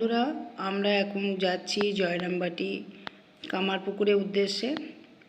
বন্ধুরা, আমরা এখন যাচ্ছি জয়রামবাটি কামারপুকুরের উদ্দেশ্যে।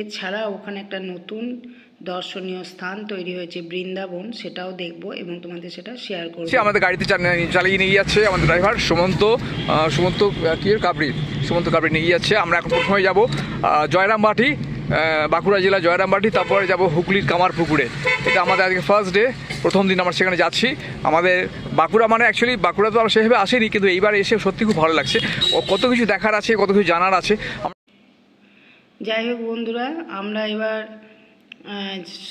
এছাড়া ওখানে একটা নতুন দর্শনীয় স্থান তৈরি হয়েছে, বৃন্দাবন। সেটাও দেখব এবং তোমাদের সেটা শেয়ার করব। আমাদের গাড়িতে চালিয়ে নিয়ে যাচ্ছে আমাদের ড্রাইভার সুমন্ত সুমন্ত কি? কাবরি? সুমন্ত কাবরি নিয়ে যাচ্ছে। আমরা এখন প্রথমে যাব জয়রামবাটি বাঁকুড়া জেলা জয়রামবাটি, তারপরে যাব হুগলির কামারপুকুরে। এটা আমাদের আজকে ফার্স্ট ডে প্রথম দিন আমরা সেখানে যাচ্ছি। আমাদের বাঁকুড়া মানে অ্যাকচুয়ালি বাঁকুড়া তো আমরা সেভাবে আসেনি, কিন্তু এইবার এসে সত্যি খুব ভালো লাগছে। ও কত কিছু দেখার আছে, কত কিছু জানার আছে। যাই হোক বন্ধুরা, আমরা এবার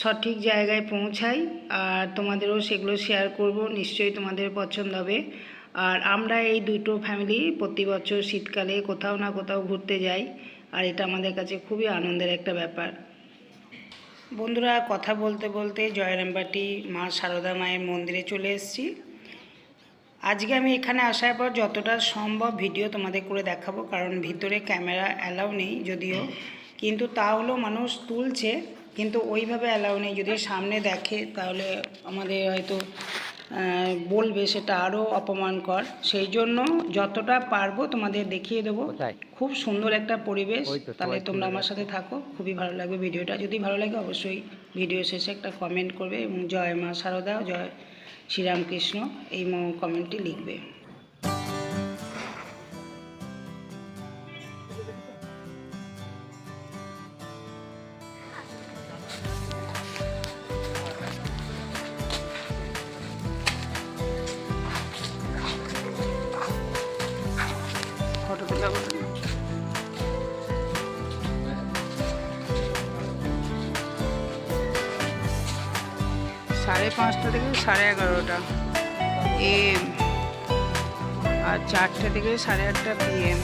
সঠিক জায়গায় পৌঁছাই আর তোমাদেরও সেগুলো শেয়ার করব, নিশ্চয়ই তোমাদের পছন্দ হবে। আর আমরা এই দুটো ফ্যামিলি প্রতি বছর শীতকালে কোথাও না কোথাও ঘুরতে যাই, আর এটা আমাদের কাছে খুবই আনন্দের একটা ব্যাপার। বন্ধুরা, কথা বলতে বলতে জয়রামবাটি মা সারদা মায়ের মন্দিরে চলে এসেছি। আজকে আমি এখানে আসার পর যতটা সম্ভব ভিডিও তোমাদের করে দেখাবো, কারণ ভিতরে ক্যামেরা অ্যালাউ নেই যদিও। কিন্তু তা হলেও মানুষ তুলছে, কিন্তু ওইভাবে অ্যালাউ নেই। যদি সামনে দেখে, তাহলে আমাদের হয়তো বলবে সেটা আরও অপমানকর। সেই জন্য যতটা পারব তোমাদের দেখিয়ে দেবো। খুব সুন্দর একটা পরিবেশ। তাহলে তোমরা আমার সাথে থাকো। খুবই ভালো লাগবে ভিডিওটা। যদি ভালো লাগে অবশ্যই ভিডিও শেষে একটা কমেন্ট করবে এবং জয় মা সারদা জয় শ্রীরামকৃষ্ণ এই কমেন্টটি লিখবে। পাঁচটা থেকে সাড়ে এগারোটা। এম আর চারটে থেকে সাড়ে আটটা পিএম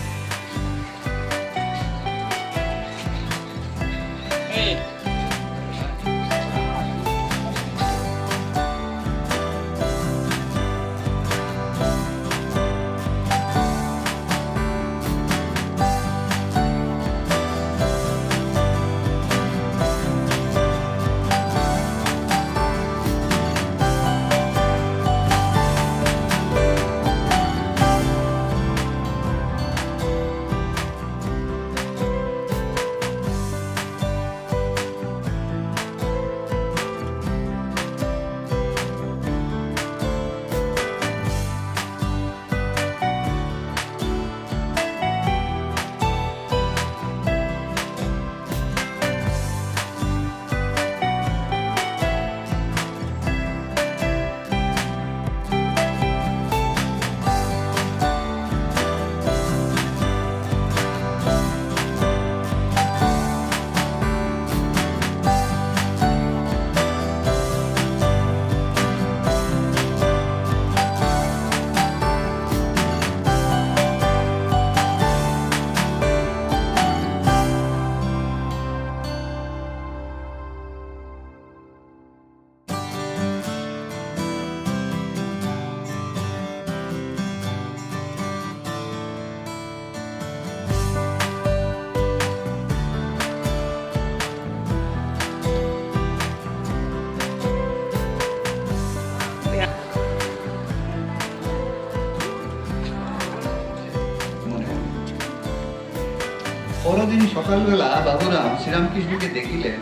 সকালবেলা বাবুরাম শ্রীরামকৃষ্ণকে দেখিলেন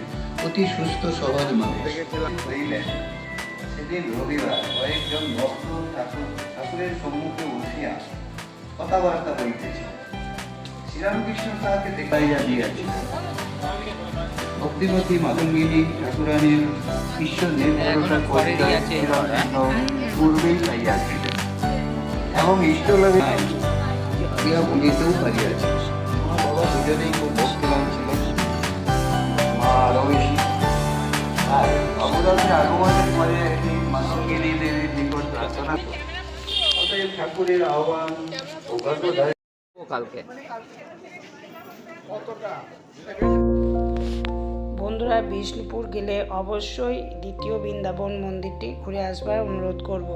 অতি সুস্থ সহজ মানুষ। সেদিন রবিবার কয়েকজন ভক্ত ঠাকুর ঠাকুরের সম্মুখে উঠিয়া কথাবার্তা বলিতেছে শ্রীরামকৃষ্ণ তাহাকে দেখাইয়া দিয়াছিলেন। ভক্তিমতী মাতঙ্গিনী ঠাকুরানীর ঈশ্বর নির্ভরতা করিয়া পূর্বেই পাইয়াছিলেন এবং ইষ্টলাভে ইহা বলিতেও পারিয়াছে বন্ধুরা বিষ্ণুপুর গেলে অবশ্যই দ্বিতীয় বৃন্দাবন মন্দিরটি ঘুরে আসবার অনুরোধ করব।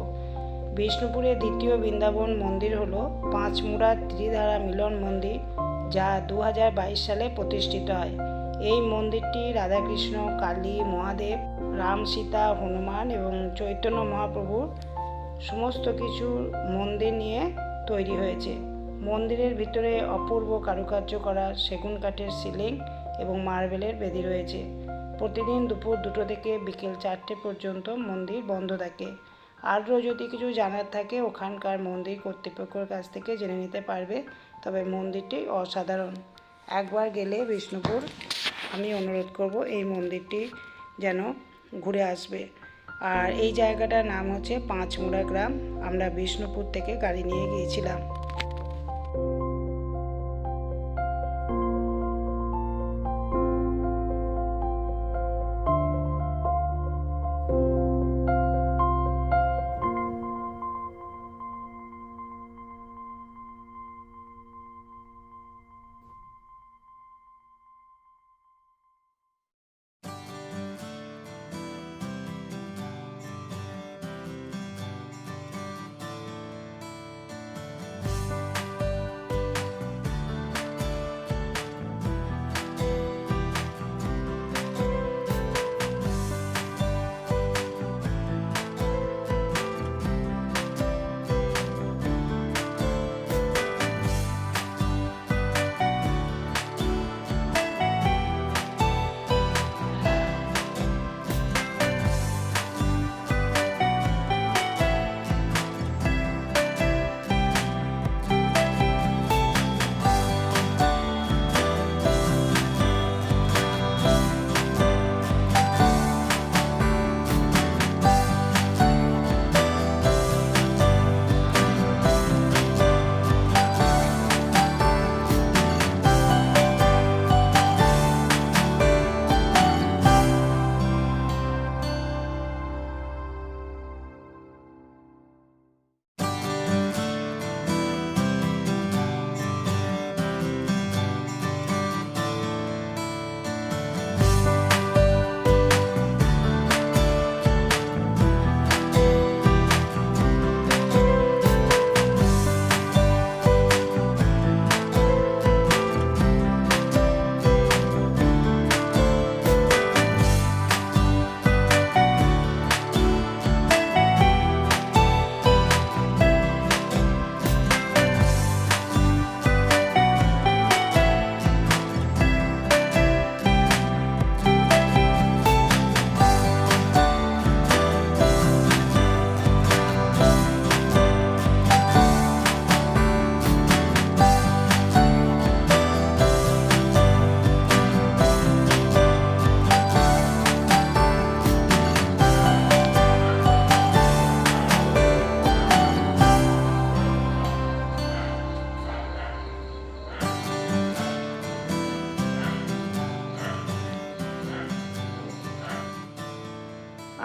বিষ্ণুপুরের দ্বিতীয় বৃন্দাবন মন্দির হলো পাঁচমুড়া ত্রিধারা মিলন মন্দির। যা দু হাজার বাইশ সালে প্রতিষ্ঠিত হয়। এই মন্দিরটি রাধাকৃষ্ণ, কালী, মহাদেব, রাম, সীতা, হনুমান এবং চৈতন্য মহাপ্রভুর সমস্ত কিছু মন্দির নিয়ে তৈরি হয়েছে। মন্দিরের ভিতরে অপূর্ব কারুকার্য করা সেগুন কাঠের সিলিং এবং মার্বেলের বেদি রয়েছে। প্রতিদিন দুপুর দুটো থেকে বিকেল চারটে পর্যন্ত মন্দির বন্ধ থাকে। আরও যদি কিছু জানার থাকে, ওখানকার মন্দির কর্তৃপক্ষের কাছ থেকে জেনে নিতে পারবে। তবে মন্দিরটি অসাধারণ। একবার গেলে বিষ্ণুপুর, আমি অনুরোধ করব এই মন্দিরটি যেন ঘুরে আসবে। আর এই জায়গাটার নাম হচ্ছে পাঁচমুড়া গ্রাম। আমরা বিষ্ণুপুর থেকে গাড়ি নিয়ে গিয়েছিলাম।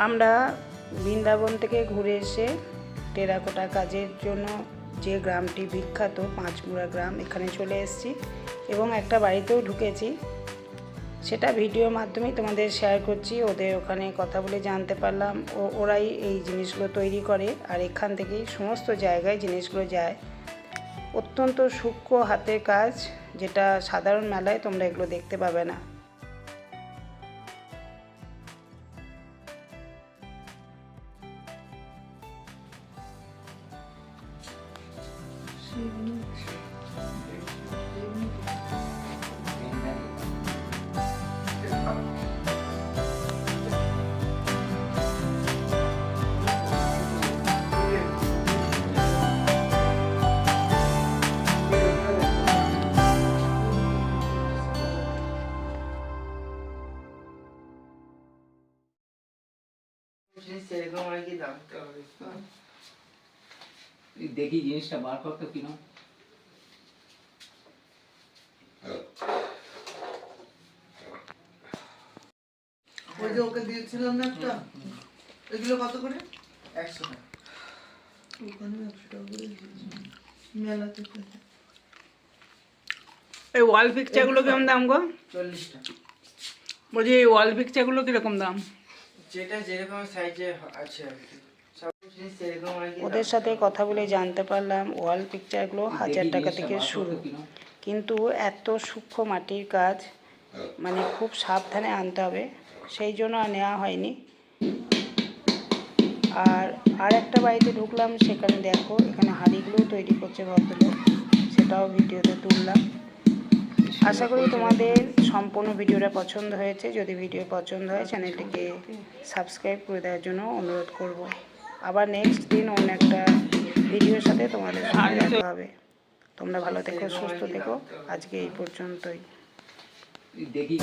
আমরা বৃন্দাবন থেকে ঘুরে এসে টেরাকোটা কাজের জন্য যে গ্রামটি বিখ্যাত, পাঁচমুড়া গ্রাম, এখানে চলে এসেছি এবং একটা বাড়িতেও ঢুকেছি। সেটা ভিডিওর মাধ্যমেই তোমাদের শেয়ার করছি, ওদের ওখানে কথা বলে জানতে পারলাম ও ওরাই এই জিনিসগুলো তৈরি করে আর এখান থেকেই সমস্ত জায়গায় জিনিসগুলো যায়। অত্যন্ত সূক্ষ্ম হাতের কাজ, যেটা সাধারণ মেলায় তোমরা এগুলো দেখতে পাবে না। সেরকম আর কি জানতে হবে দেখি জিনিসটা বার করতে কিনো। ওই যে ওকে দিয়েছিলাম না একটা? এগুলো কত করে? একশো টাকা। ওখানে একশো টাকা করে দিয়েছি। মেলা থেকে এই ওয়াল পিকচারগুলো কীরকম দাম গো? চল্লিশ টাকা। বলছি এই ওয়াল পিকচারগুলো কীরকম দাম? যেটা যেরকম সাইজে আছে ওদের সাথে কথা বলে জানতে পারলাম ওয়াল পিকচারগুলো হাজার টাকা থেকে শুরু। কিন্তু এত সূক্ষ্ম মাটির কাজ মানে খুব সাবধানে আনতে হবে সেই জন্য আর নেওয়া হয়নি। আর আর একটা বাড়িতে ঢুকলাম সেখানে দেখো এখানে হাঁড়িগুলোও তৈরি করছে ভদ্রলোক সেটাও ভিডিওতে তুললাম। আশা করি তোমাদের সম্পূর্ণ ভিডিওটা পছন্দ হয়েছে। যদি ভিডিও পছন্দ হয় চ্যানেলটিকে সাবস্ক্রাইব করে দেওয়ার জন্য অনুরোধ করব। আবার নেক্সট দিন অন্য একটা ভিডিওর সাথে তোমাদের সঙ্গে দেখা হবে। তোমরা ভালো থেকো সুস্থ থেকো। আজকে এই পর্যন্তই। দেখি